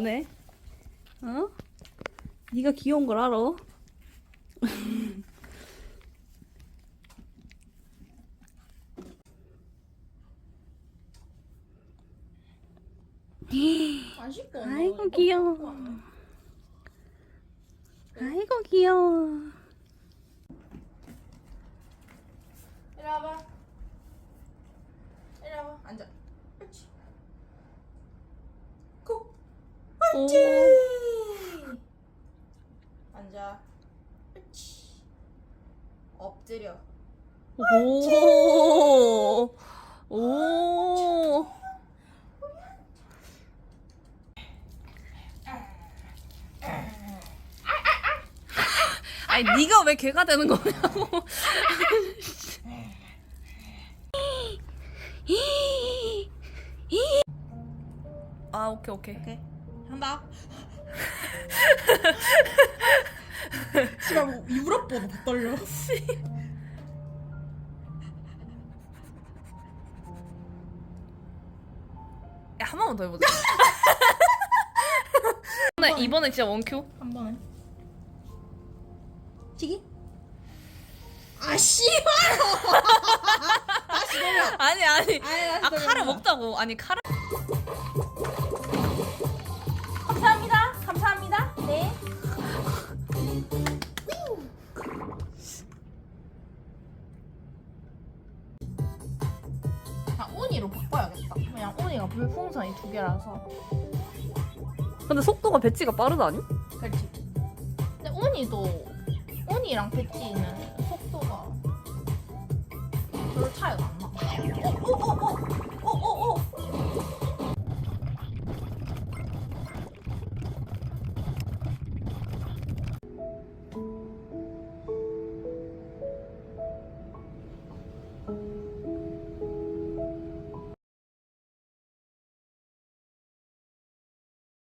안 해? 어? 네가 귀여운 걸 알아? 아이고 귀여워. 아이고 귀여워. 이리 와봐 이리 와봐 앉아 옳지 콕 오. 앉아 옳지 엎드려 오. 오. 아니 네가 왜 개가 되는 거냐고. 아 오케이 오케이. 오케이 한다 씨발 뭐 유럽보다 더 떨려 야, 한 번만 더 해보자. 이번에 이번에 진짜 원큐. 한 번에 튀기 아 씨발 다시 내려 아니 아니. 아니 다시 아. 카레 먹자고. 아니 카레. 아, 오니로 바꿔야겠다. 그냥 오니가 불풍선이 두 개라서. 근데 속도가 배치가 빠르다 아니? 그렇지. 근데 오니도 오니랑 배지는 속도가 별로 차이가 안 나. 어?